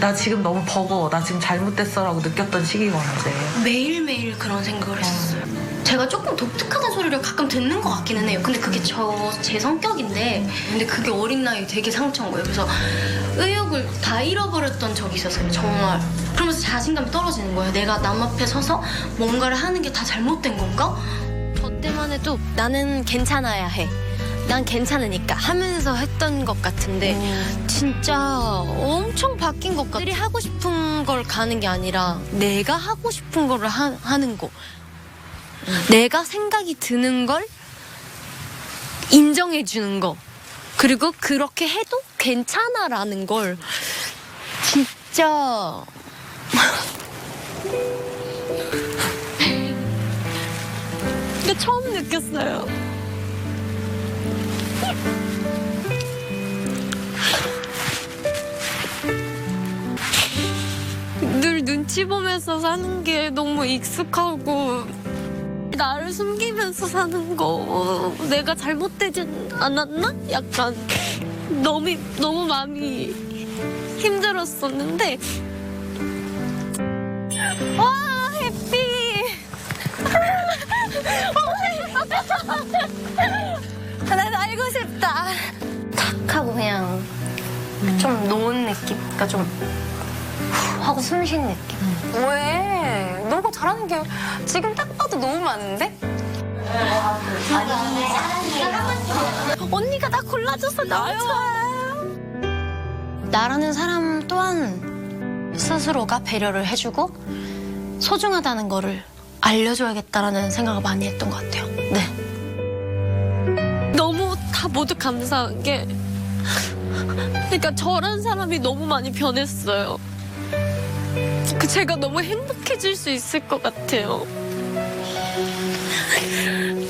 나 지금 너무 버거워. 나 지금 잘못됐어라고 느꼈던 시기가 언제예요? 매일매일 그런 생각을 했어요. 제가 조금 독특하다는 소리를 가끔 듣는 것 같기는 해요. 근데 그게 저 제 성격인데, 근데 그게 어린 나이에 되게 상처인 거예요. 그래서 의욕을 다 잃어버렸던 적이 있었어요. 정말. 그러면서 자신감이 떨어지는 거예요. 내가 남 앞에 서서 뭔가를 하는 게 다 잘못된 건가? 저 때만 해도 나는 괜찮아야 해. 난 괜찮으니까 하면서 했던 것 같은데 진짜 엄청 바뀐 것 같아. 들이 하고 싶은 걸 가는 게 아니라 내가 하고 싶은 거를 하, 하는 거. 내가 생각이 드는 걸 인정해 주는 거. 그리고 그렇게 해도 괜찮아라는 걸 진짜 처음 느꼈어요. 보면서 사는 게 너무 익숙하고 나를 숨기면서 사는 거 내가 잘못되지 않았나? 약간 너무 너무 마음이 힘들었었는데. 와 해피! 난 알고 싶다. 탁 하고 그냥 좀 노은 느낌 그러니까 좀 후 하고 숨쉰 느낌 왜? 너가 잘하는 게 지금 딱 봐도 너무 많은데? 언니가 나 골라줘서 너무 좋아요. 나라는 사람 또한 스스로가 배려를 해주고 소중하다는 거를 알려줘야겠다라는 생각을 많이 했던 것 같아요. 네. 너무 다 모두 감사한 게 그러니까 저란 사람이 너무 많이 변했어요. 그 제가 너무 행복해질 수 있을 것 같아요.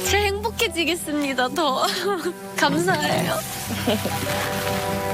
제 행복해지겠습니다. 더 감사해요.